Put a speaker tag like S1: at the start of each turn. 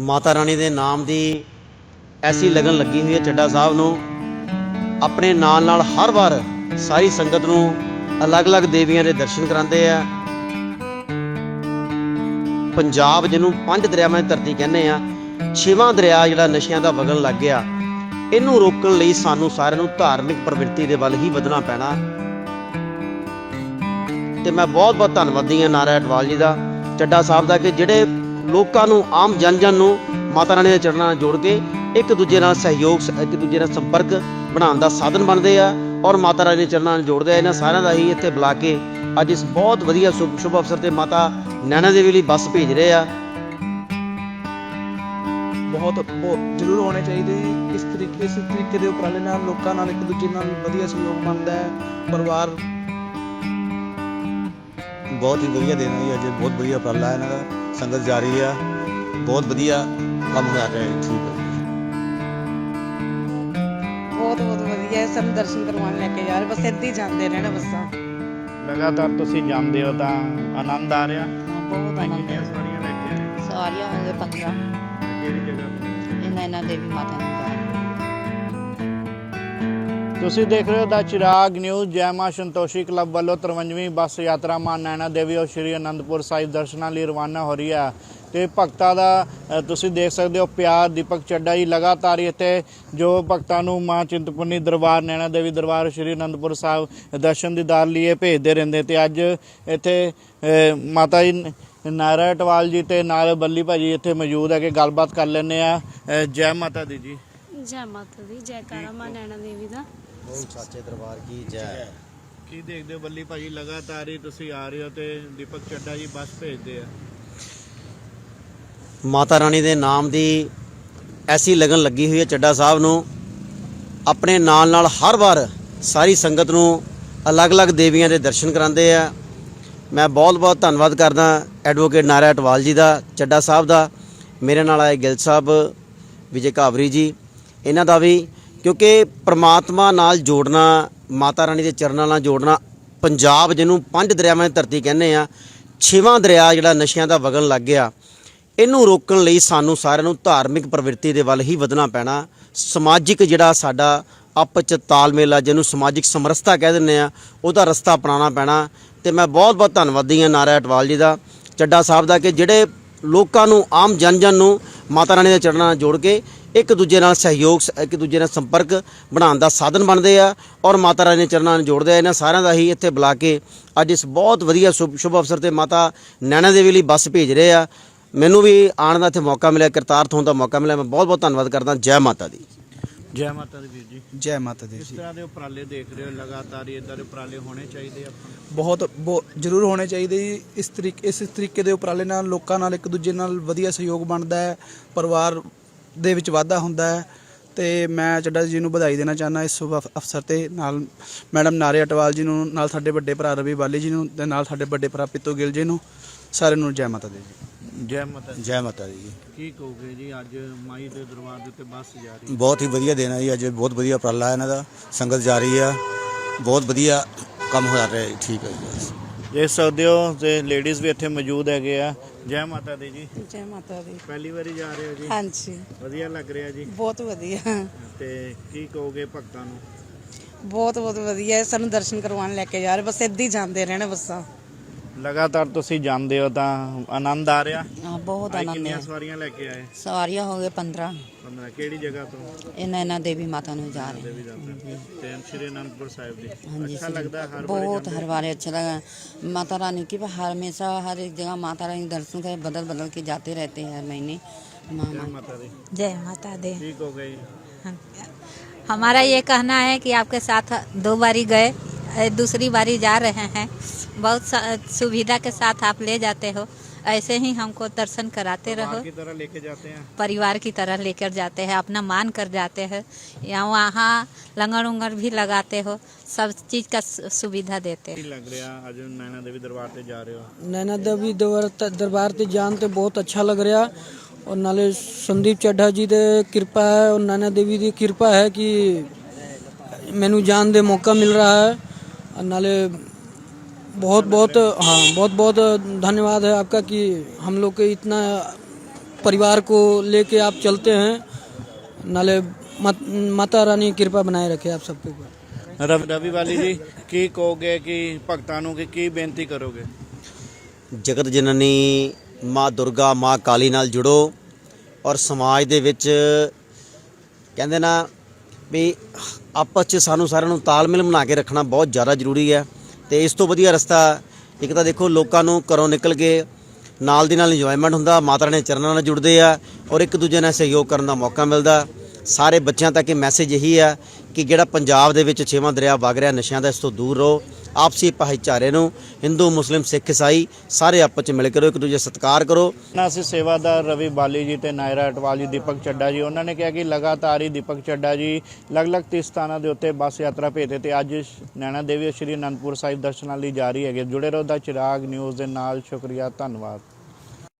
S1: ਮਾਤਾ ਰਾਣੀ ਦੇ ਨਾਮ ਦੀ ਐਸੀ ਲਗਨ ਲੱਗੀ ਹੋਈ ਹੈ ਚੱਡਾ ਸਾਹਿਬ ਨੂੰ। ਆਪਣੇ ਨਾਲ ਨਾਲ ਹਰ ਵਾਰ ਸਾਰੀ ਸੰਗਤ ਨੂੰ ਅਲੱਗ-ਅਲੱਗ ਦੇਵੀਆਂ ਦੇ ਦਰਸ਼ਨ ਕਰਾਉਂਦੇ ਆ। ਪੰਜਾਬ ਜਿਹਨੂੰ ਪੰਜ ਦਰਿਆਵਾਂ ਦੀ ਧਰਤੀ ਕਹਿੰਦੇ ਆ, ਛੇਵਾਂ ਦਰਿਆ ਜਿਹੜਾ ਨਸ਼ਿਆਂ ਦਾ ਵਗਣ ਲੱਗ ਗਿਆ, ਇਹਨੂੰ ਰੋਕਣ ਲਈ ਸਾਨੂੰ ਸਾਰਿਆਂ ਨੂੰ ਧਾਰਮਿਕ ਪ੍ਰਵਿਰਤੀ ਦੇ ਵੱਲ ਹੀ ਵਧਣਾ ਪੈਣਾ। ਤੇ ਮੈਂ ਬਹੁਤ ਬਹੁਤ ਧੰਨਵਾਦੀ ਹਾਂ ਨਾਰਾ ਅਟਵਾਲ ਜੀ ਦਾ, ਚੱਡਾ ਸਾਹਿਬ ਦਾ ਕਿ ਜਿਹੜੇ ਲੋਕਾਂ ਨੂੰ, ਆਮ ਜਨ ਜਨ ਨੂੰ ਮਾਤਾ ਰਾਣੀ ਦੇ ਚਰਨਾਂ ਨਾਲ ਜੋੜ ਕੇ ਇੱਕ ਦੂਜੇ ਨਾਲ ਸਹਿਯੋਗ, ਇੱਕ ਦੂਜੇ ਨਾਲ ਸੰਪਰਕ ਬਣਾਉਣ ਦਾ ਸਾਧਨ ਬਣਦੇ ਆ ਔਰ ਮਾਤਾ ਰਾਣੀ ਦੇ ਚਰਨਾਂ ਨਾਲ ਜੋੜਦੇ ਆ। ਇਹਨਾਂ ਸਾਰਿਆਂ ਦਾ ਹੀ ਇੱਥੇ ਬੁਲਾ ਕੇ ਅੱਜ ਇਸ ਬਹੁਤ ਵਧੀਆ ਸ਼ੁਭ ਸ਼ੁਭ ਅਵਸਰ ਤੇ ਮਾਤਾ ਨੈਣਾ ਦੇਵੀ ਲਈ ਬੱਸ ਭੇਜ ਰਹੇ ਆ।
S2: ਬਹੁਤ ਬਹੁਤ ਜ਼ਰੂਰ ਹੋਣੇ ਚਾਹੀਦੇ ਜੀ। ਇਸ ਤਰੀਕੇ ਇਸ ਤਰੀਕੇ ਦੇ ਉਪਰਾਲੇ ਨਾਲ ਲੋਕਾਂ ਨਾਲ ਇੱਕ ਦੂਜੇ ਨਾਲ ਵਧੀਆ ਸਹਿਯੋਗ ਬਣਦਾ ਹੈ। ਪਰਿਵਾਰ
S3: ਬਹੁਤ ਹੀ ਵਧੀਆ ਦਿਨ ਹੈ ਜੀ ਅੱਜ ਬਹੁਤ ਵਧੀਆ ਉਪਰਾਲਾ ਹੈ ਇਹਨਾਂ ਦਾ ਸੰਗਤ ਜਾ ਰਹੀ ਆ ਬਹੁਤ ਵਧੀਆ ਕੰਮ ਹੋ ਰਿਹਾ ਹੈ ਠੀਕ ਹੈ।
S4: ਬਹੁਤ ਬਹੁਤ ਵਧੀਆ ਹੈ ਸਾਨੂੰ ਦਰਸ਼ਨ ਕਰਵਾਉਣ ਲੈ ਕੇ ਯਾਰ ਬਸ ਇੱਦਾਂ ਹੀ ਜਾਂਦੇ ਰਹਿਣਾ ਬੱਸਾਂ
S5: ਲਗਾਤਾਰ ਤੁਸੀਂ ਜਾਂਦੇ ਹੋ ਤਾਂ ਆਨੰਦ ਆ ਰਿਹਾ?
S4: ਬਹੁਤ ਆਨੰਦ
S5: ਸਵਾਰੀਆਂ ਲੈ ਕੇ ਆਏ
S4: ਸਾਰੀਆਂ ਹੋਣਗੇ 15
S5: ਕਿਹੜੀ ਜਗ੍ਹਾ?
S4: ਇਹਨਾਂ ਇਹਨਾਂ ਦੇਵੀ ਮਾਤਾ ਨੂੰ ਜਾ।
S5: ਤੁਸੀਂ ਦੇਖ ਰਹੇ ਹੋ ਦਾ ਚਿਰਾਗ ਨਿਊਜ਼, ਜੈ ਮਾਂ ਸੰਤੋਸ਼ੀ ਕਲੱਬ ਵੱਲੋਂ 53ਵੀਂ ਬੱਸ ਯਾਤਰਾ ਮਾਂ ਨੈਣਾ ਦੇਵੀ ਔਰ ਸ਼੍ਰੀ ਅਨੰਦਪੁਰ ਸਾਹਿਬ ਦਰਸ਼ਨਾਂ ਲਈ ਰਵਾਨਾ ਹੋ ਰਹੀ ਹੈ। ਤੇ ਭਗਤਾਂ ਦਾ ਤੁਸੀਂ ਦੇਖ ਸਕਦੇ ਹੋ ਪਿਆਰ, ਦੀਪਕ ਚੱਡਾ ਜੀ ਲਗਾਤਾਰ ਇੱਥੇ ਜੋ ਭਗਤਾਂ ਨੂੰ ਮਾਂ ਚਿੰਤਪੁਰਨੀ ਦਰਬਾਰ, ਨੈਣਾ ਦੇਵੀ ਦਰਬਾਰ, ਸ਼੍ਰੀ ਅਨੰਦਪੁਰ ਸਾਹਿਬ ਦਰਸ਼ਨ ਦੀਦਾਰ ਲਈ ਭੇਜਦੇ ਰਹਿੰਦੇ ਤੇ ਅੱਜ ਇੱਥੇ ਮਾਤਾ ਜੀ ਨਾਰਾ ਟਵਾਲ ਜੀ ਤੇ ਨਾਲ ਬੱਲੀ ਭਾਜੀ ਇੱਥੇ ਮੌਜੂਦ ਹੈ ਕਿ ਗੱਲਬਾਤ ਕਰ ਲੈਂਦੇ ਆ ਜੈ ਮਾਤਾ ਦੀ ਜੀ।
S6: ਜੈ ਮਾਤਾ ਦੀ, ਜੈਕਾਰਾ ਮਾਂ ਨੈਣਾ ਦੇਵੀ ਦਾ।
S1: ਬੋਲ ਸੱਚੇ ਦਰਬਾਰ ਕੀ ਜੈ।
S5: ਕੀ ਦੇਖਦੇ ਹੋ ਬੱਲੀ ਭਾਜੀ? ਲਗਾਤਾਰ ਹੀ ਤੁਸੀਂ ਆ ਰਹੇ ਹੋ ਤੇ ਦੀਪਕ ਚੱਡਾ ਜੀ ਬੱਸ ਭੇਜਦੇ ਆ।
S1: ਮਾਤਾ ਰਾਣੀ ਦੇ ਨਾਮ ਦੀ ਐਸੀ ਲਗਨ ਲੱਗੀ ਹੋਈ ਹੈ ਚੱਡਾ ਸਾਹਿਬ ਨੂੰ। ਆਪਣੇ ਨਾਲ ਨਾਲ ਹਰ ਵਾਰ ਸਾਰੀ ਸੰਗਤ ਨੂੰ ਅਲੱਗ-ਅਲੱਗ ਦੇਵੀਆਂ ਦੇ ਦਰਸ਼ਨ ਕਰਾਉਂਦੇ ਆ। ਮੈਂ ਬਹੁਤ-ਬਹੁਤ ਧੰਨਵਾਦ ਕਰਦਾ ਐਡਵੋਕੇਟ ਨਾਰਾ ਅਟਵਾਲ ਜੀ ਦਾ ਚੱਡਾ ਸਾਹਿਬ ਦਾ ਮੇਰੇ ਨਾਲ ਆਏ ਗਿਲ ਸਾਹਿਬ ਵਿਜੇ ਕਾਵਰੀ ਜੀ। ਇਹਨਾਂ ਦਾ ਵੀ ਕਿਉਂਕਿ ਪ੍ਰਮਾਤਮਾ ਨਾਲ ਜੋੜਨਾ, ਮਾਤਾ ਰਾਣੀ ਦੇ ਚਰਨਾਂ ਨਾਲ ਜੋੜਨਾ, ਪੰਜਾਬ ਜਿਹਨੂੰ ਪੰਜ ਦਰਿਆਵਾਂ ਦੀ ਧਰਤੀ ਕਹਿੰਦੇ ਆ, ਛੇਵਾਂ ਦਰਿਆ ਜਿਹੜਾ ਨਸ਼ਿਆਂ ਦਾ ਵਗਣ ਲੱਗ ਗਿਆ, ਇਹਨੂੰ ਰੋਕਣ ਲਈ ਸਾਨੂੰ ਸਾਰਿਆਂ ਨੂੰ ਧਾਰਮਿਕ ਪ੍ਰਵਿਰਤੀ ਦੇ ਵੱਲ ਹੀ ਵਧਣਾ ਪੈਣਾ। ਸਮਾਜਿਕ ਜਿਹੜਾ ਸਾਡਾ ਆਪਸ ਚ ਤਾਲਮੇਲ ਆ, ਜਿਹਨੂੰ ਸਮਾਜਿਕ ਸਮਰਸਤਾ ਕਹਿ ਦਿੰਦੇ ਆ, ਉਹਦਾ ਰਸਤਾ ਅਪਣਾਉਣਾ ਪੈਣਾ। ਤੇ ਮੈਂ ਬਹੁਤ ਬਹੁਤ ਧੰਨਵਾਦੀ ਹਾਂ ਨਾਰਾ ਅਟਵਾਲ ਜੀ ਦਾ, ਚੱਡਾ ਸਾਹਿਬ ਦਾ, ਕਿ ਜਿਹੜੇ ਲੋਕਾਂ ਨੂੰ, ਆਮ ਜਨ ਜਨ ਨੂੰ ਮਾਤਾ ਰਾਣੀ ਦੇ ਚਰਨਾਂ ਨਾਲ ਜੋੜ ਕੇ ਇੱਕ ਦੂਜੇ ਨਾਲ ਸਹਿਯੋਗ ਇੱਕ ਦੂਜੇ ਨਾਲ ਸੰਪਰਕ ਬਣਾਉਣ ਦਾ ਸਾਧਨ ਬਣਦੇ ਆ ਔਰ ਮਾਤਾ ਰਾਣੀ ਦੇ ਚਰਨਾਂ ਨਾਲ ਜੋੜਦੇ ਆ। ਇਹਨਾਂ ਸਾਰਿਆਂ ਦਾ ਹੀ ਇੱਥੇ ਬੁਲਾ ਕੇ ਅੱਜ ਇਸ ਬਹੁਤ ਵਧੀਆ ਸ਼ੁਭ ਸ਼ੁਭ ਅਵਸਰ ਤੇ ਮਾਤਾ ਨੈਣਾ ਦੇਵੀ ਲਈ ਬੱਸ ਭੇਜ ਰਹੇ ਆ। ਮੈਨੂੰ ਵੀ ਆਉਣ ਦਾ ਇੱਥੇ ਮੌਕਾ ਮਿਲਿਆ ਕਰਤਾਰਥ ਹੋਣ ਦਾ ਮੌਕਾ ਮਿਲਿਆ। ਮੈਂ ਬਹੁਤ ਬਹੁਤ ਧੰਨਵਾਦ ਕਰਦਾ। ਜੈ ਮਾਤਾ ਦੀ।
S5: ਜੈ ਮਾਤਾ ਦੀ ਵੀਰ ਜੀ।
S2: ਜੈ ਮਾਤਾ ਦੀ
S5: ਇਸ ਤਰ੍ਹਾਂ ਦੇ ਉਪਰਾਲੇ ਦੇਖ ਰਹੇ ਹੋ? ਲਗਾਤਾਰ ਹੀ ਇਦਾਂ ਦੇ ਉਪਰਾਲੇ ਹੋਣੇ ਚਾਹੀਦੇ ਆਪਾਂ? ਨੂੰ।
S2: ਬਹੁਤ ਬਹੁਤ ਜ਼ਰੂਰ ਹੋਣੇ ਚਾਹੀਦੇ ਜੀ। ਇਸ ਤਰੀਕੇ ਇਸ ਤਰੀਕੇ ਦੇ ਉਪਰਾਲੇ ਨਾਲ ਲੋਕਾਂ ਨਾਲ ਇੱਕ ਦੂਜੇ ਨਾਲ ਵਧੀਆ ਸਹਿਯੋਗ ਬਣਦਾ ਹੈ। ਪਰਿਵਾਰ ਦੇ ਵਿੱਚ ਵਾਧਾ ਹੁੰਦਾ ਹੈ ਤੇ ਮੈਂ ਚੱਡਾ ਜੀ ਨੂੰ ਵਧਾਈ ਦੇਣਾ ਚਾਹੁੰਦਾ ਇਸ ਸ਼ੁਭ ਅਫ- ਅਵਸਰ ਤੇ ਨਾਲ ਮੈਡਮ ਨਾਰੇ ਅਟਵਾਲ ਜੀ ਨੂੰ ਨਾਲ ਸਾਡੇ ਵੱਡੇ ਭਰਾ ਰਵੀ ਬਾਲੀ ਜੀ ਨੂੰ ਤੇ ਨਾਲ ਸਾਡੇ ਵੱਡੇ ਭਰਾ ਪਿੱਤੂ ਗਿੱਲ ਜੀ ਨੂੰ ਸਾਰਿਆਂ ਨੂੰ ਜੈ ਮਾਤਾ ਦੀ ਜੀ।
S5: ਜੈ ਮਾਤਾ ਦੀ।
S3: ਜੈ ਮਾਤਾ ਦੀ ਜੀ।
S5: ਕੀ ਕਹੋਗੇ ਜੀ ਅੱਜ ਮਾਈ ਦੇ ਦਰਬਾਰ ਦੇ ਉੱਤੇ ਬੱਸ ਜਾ ਰਹੀ
S3: ਬਹੁਤ ਹੀ ਵਧੀਆ ਦਿਨ ਹੈ ਜੀ ਅੱਜ ਬਹੁਤ ਵਧੀਆ ਉਪਰਾਲਾ ਹੈ ਇਹਨਾਂ ਦਾ ਸੰਗਤ ਜਾ ਰਹੀ ਆ ਬਹੁਤ ਵਧੀਆ ਕੰਮ ਹੋ ਰਿਹਾ ਹੈ ਠੀਕ ਹੈ ਜੀ।
S5: ਦੇਖ ਸਕਦੇ ਹੋ ਤੇ ਲੇਡੀਜ਼ ਵੀ ਇੱਥੇ ਮੌਜੂਦ ਹੈਗੇ ਆ। ਜੈ ਮਾਤਾ ਦੀ ਜੀ।
S4: ਜੈ ਮਾਤਾ ਦੀ।
S5: ਪਹਿਲੀ ਵਾਰੀ ਜਾ ਰਹੇ ਹੋ ਜੀ?
S4: ਹਾਂਜੀ।
S5: ਵਧੀਆ ਲੱਗ ਰਿਹਾ ਜੀ?
S4: ਬਹੁਤ ਵਧੀਆ।
S5: ਤੇ ਕੀ ਕਹੋਗੇ ਭਗਤਾਂ ਨੂੰ?
S4: ਬਹੁਤ ਬਹੁਤ ਵਧੀਆ। ਹੈ ਸਾਨੂੰ ਦਰਸ਼ਨ ਕਰਵਾਉਣ ਲੈ ਕੇ ਯਾਰ ਬਸ ਇੱਦਾਂ ਹੀ ਜਾਂਦੇ ਰਹਿਣਾ ਬੱਸਾਂ
S5: ਲਗਾਤਾਰ ਤੁਸੀਂ ਜਾਂਦੇ ਹੋ ਤਾਂ ਆਨੰਦ ਆ ਰਿਹਾ?
S4: ਹਾਂ ਬਹੁਤ ਆਨੰਦ
S5: ਕਿੰਨੀਆਂ ਸਵਾਰੀਆਂ ਲੈ ਕੇ ਆਏ?
S4: ਸਾਰੀਆਂ ਹੋ ਗਏ 15
S5: 15 ਕਿਹੜੀ ਜਗ੍ਹਾ ਤੋਂ
S4: ਇਹਨਾਂ ਇਹਨਾਂ ਦੇਵੀ ਮਾਤਾ ਨੂੰ ਜਾ ਰਹੇ
S5: ਦੇਵੀ ਦਾਤਾ ਤੇ ਸ਼੍ਰੀ ਅਨੰਦਪੁਰ ਸਾਹਿਬ ਦੀ
S4: ਹਾਂਜੀ
S5: ਅੱਛਾ
S4: सर।
S5: ਲੱਗਦਾ ਹੈ हर बार
S4: बहुत हर बार अच्छा लगा माता रानी की हर हमेशा हर एक जगह माता रानी दर्शन कर बदल बदल के जाते रहते हैं हर महीने माँ
S5: जय
S4: माँ-
S5: माता दी
S7: जय माता दी
S5: ठीक हो गई
S7: हमारा ये कहना है कि आपके साथ दो बारी गए अ, दूसरी बारी जा रहे हैं बहुत सा- सुविधा के साथ आप ले जाते हो ऐसे ही हमको दर्शन कराते रहो।
S5: की तरह लेके जाते हैं।
S7: परिवार की तरह लेकर जाते हैं अपना मान कर जाते हैं। या वहाँ लंगर उंगर भी लगाते हो सब चीज़ का सुविधा देते
S5: हैं। लग रहा आज नैना देवी दरबार से जा
S8: रहे हो। नैना देवी दरबार जान तो बहुत अच्छा लग रहा और नाले संदीप चड्ढा जी दे कृपा है और नैना देवी की कृपा है कि मैनू जान दे मौका मिल रहा है। और नाले बहुत बहुत हाँ बहुत बहुत धन्यवाद है आपका कि हम लोग के इतना परिवार को लेके आप चलते हैं नाले मत, माता रानी कृपा बनाए रखे आप सबके ऊपर
S5: ਰਵ- ਰਵੀ ਵਾਲੀ ਜੀ ਕੀ ਕਹੋਗੇ ਕਿ ਭਗਤਾਂ ਨੂੰ ਕਿ ਕੀ ਬੇਨਤੀ ਕਰੋਗੇ
S1: ਜਗਤ ਜਨਨੀ ਮਾਂ ਦੁਰਗਾ ਮਾਂ ਕਾਲੀ ਨਾਲ ਜੁੜੋ ਔਰ ਸਮਾਜ ਦੇ ਵਿੱਚ ਕਹਿੰਦੇ ਨਾ ਵੀ ਆਪਸ 'ਚ ਸਾਨੂੰ ਸਾਰਿਆਂ ਨੂੰ ਤਾਲਮੇਲ ਬਣਾ ਕੇ ਰੱਖਣਾ ਬਹੁਤ ਜ਼ਿਆਦਾ ਜ਼ਰੂਰੀ ਹੈ ਤੇ ਇਸ ਤੋਂ ਵਧੀਆ ਰਸਤਾ ਇੱਕ ਤਾਂ ਦੇਖੋ ਲੋਕਾਂ ਨੂੰ ਘਰੋਂ ਨਿਕਲ ਕੇ ਨਾਲ ਦੀ ਨਾਲ ਇੰਜੋਇਮੈਂਟ ਹੁੰਦਾ, ਮਾਤਾ ਰਾਣੀ ਚਰਨਾਂ ਨਾਲ ਜੁੜਦੇ ਆ ਔਰ ਇੱਕ ਦੂਜੇ ਨਾਲ ਸਹਿਯੋਗ ਕਰਨ ਦਾ ਮੌਕਾ ਮਿਲਦਾ। ਸਾਰੇ ਬੱਚਿਆਂ ਤੱਕ ਇਹ ਮੈਸੇਜ ਇਹੀ ਆ ਕਿ ਜਿਹੜਾ ਪੰਜਾਬ ਦੇ ਵਿੱਚ ਛੇਵਾਂ ਦਰਿਆ ਵਗ ਰਿਹਾ, ਨਸ਼ਿਆਂ ਦਾ ਇਸ ਤੋਂ ਦੂਰ ਰਹੋ। ਆਪਸੀ ਭਾਈਚਾਰੇ ਨੂੰ, ਹਿੰਦੂ, ਮੁਸਲਿਮ, ਸਿੱਖ ਇਸਾਈ ਸਾਰੇ ਆਪਸ 'ਚ ਮਿਲ ਕੇ ਰਹੋ, ਇੱਕ ਦੂਜੇ ਸਤਿਕਾਰ ਕਰੋ।
S5: ਨਾ ਅਸੀਂ ਸੇਵਾਦਾਰ ਰਵੀ ਬਾਲੀ ਜੀ ਤੇ ਨਾਇਰਾ ਅਟਵਾਲ ਜੀ, ਦੀਪਕ ਚੱਡਾ ਜੀ, ਉਹਨਾਂ ਨੇ ਕਿਹਾ ਕਿ ਲਗਾਤਾਰ ਹੀ ਦੀਪਕ ਚੱਡਾ ਜੀ ਅਲੱਗ-ਅਲੱਗ ਤੀਰਥ ਸਥਾਨਾਂ ਦੇ ਉੱਤੇ ਬੱਸ ਯਾਤਰਾ ਭੇਜਦੇ ਤੇ ਅੱਜ ਨੈਣਾ ਦੇਵੀ ਸ਼੍ਰੀ ਅਨੰਦਪੁਰ ਸਾਹਿਬ ਦਰਸ਼ਨਾਂ ਲਈ ਜਾ ਰਹੀ ਹੈਗੇ। ਜੁੜੇ ਰਹੋ ਦਾ ਚਿਰਾਗ ਨਿਊਜ਼ ਦੇ ਨਾਲ, ਸ਼ੁਕਰੀਆ, ਧੰਨਵਾਦ।